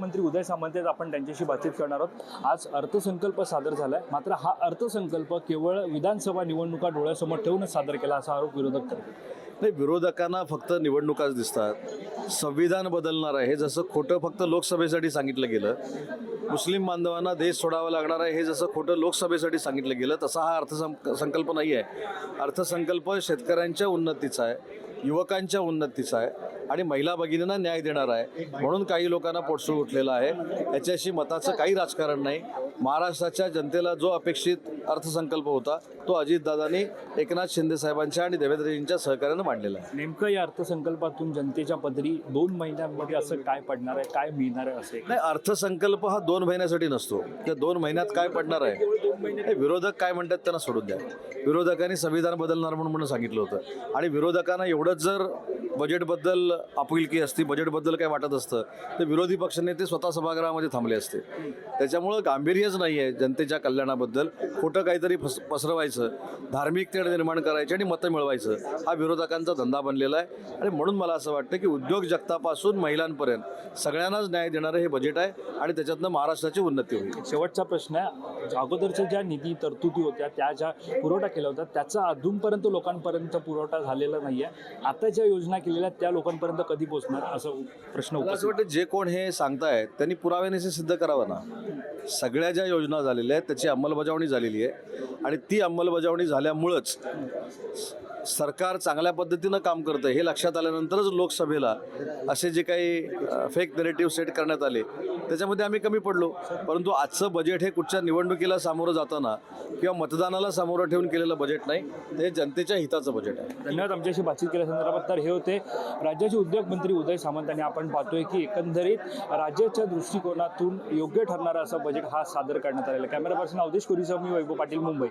मंत्री उदय सामंत आहेत आपण त्यांच्याशी बातचीत करणार आहोत. आज अर्थसंकल्प सादर झाला आहे मात्र हा अर्थसंकल्प केवळ विधानसभा निवडणुका डोळ्यासमोर ठेवूनच सादर केला असा आरोप विरोधक करतात. नाही विरोधकांना फक्त निवडणुकाच दिसतात. संविधान बदलणार आहे. जसं खोटं फक्त लोकसभेसाठी सांगितलं गेलं मुस्लिम बांधवांना देश सोडावा लागणार आहे हे जसं खोटं लोकसभेसाठी सांगितलं गेलं तसा हा अर्थसं संकल्प नाही आहे. अर्थसंकल्प शेतकऱ्यांच्या उन्नतीचा आहे युवकांच्या उन्नतीचा आहे. आणि महिला भगिनींना न्याय देणार आहे. म्हणून काही लोकांना पोटसूळ उठलेला आहे. याच्याशी मताचं काही राजकारण नाही. महाराष्ट्राच्या जनतेला जो अपेक्षित अर्थसंकल्प होता तो अजितदादांनी एकनाथ शिंदे साहेबांच्या आणि देवेंद्रजींच्या सहकार्यानं मांडलेला आहे. नेमकं या अर्थसंकल्पातून जनतेच्या पदरी दोन महिन्यांमध्ये असं काय पडणार आहे काय मिळणार आहे असे नाही अर्थसंकल्प हा दोन महिन्यासाठी नसतो. त्या दोन महिन्यात काय पडणार आहे? विरोधक काय म्हणतात त्यांना सोडून द्या. विरोधकांनी संविधान बदलणार म्हणून म्हणून सांगितलं होतं. आणि विरोधकांना एवढंच जर बजेटबद्दल आपुलकी असती बजेटबद्दल काय वाटत असतं तर विरोधी पक्षनेते स्वतः सभागृहामध्ये थांबले असते. त्याच्यामुळं गांभीर्यच नाही आहे जनतेच्या कल्याणाबद्दल. खोटं काहीतरी फस पसरवायचं धार्मिक तेढ निर्माण करायची आणि मतं मिळवायचं हा विरोधकांचा धंदा बनलेला आहे. आणि म्हणून मला असं वाटतं की उद्योग जगतापासून महिलांपर्यंत सगळ्यांनाच न्याय देणारं हे बजेट आहे आणि त्याच्यातनं महाराष्ट्राची उन्नती होईल. शेवटचा प्रश्न आहे अगोदरच्या ज्या निधी तरतुदी होत्या त्या ज्या पुरवठा केला होता त्याचा अजूनपर्यंत लोकांपर्यंत पुरवठा झालेला नाही आहे आता ज्या योजना केलेल्या त्या लोकांपर्यंत कधी पोहोचणार असं प्रश्न मला असं उपस्थित वाटतं जे कोण हे सांगतायत त्यांनी पुराव्याने सिद्ध करावं ना. सगळ्या ज्या योजना झालेल्या आहेत त्याची अंमलबजावणी झालेली आहे. आणि ती अंमलबजावणी झाल्यामुळंच सरकार चांगल्या पद्धतीनं काम करतं. हे लक्षात आल्यानंतरच लोकसभेला असे जे काही फेक नेरेटिव्ह सेट करण्यात आले त्याच्यामध्ये आम्ही कमी पडलो. परंतु आजचं बजेट हे कुठच्या निवडणुकीला सामोरं जाताना किंवा मतदानाला सामोरं ठेवून केलेलं बजेट नाही ते जनतेच्या हिताचं बजेट आहे. धन्यवाद. आमच्याशी बातचीत केल्या संदर्भात तर हे होते राज्याचे उद्योगमंत्री उदय सामंत आणि आपण पाहतोय की एकंदरीत राज्याच्या दृष्टिकोनातून योग्य ठरणारा असं बजेट हा सादर करण्यात आलेला आहे. कॅमेरा पर्सन अवधेश कोरीसह मी वैभव पाटील मुंबई.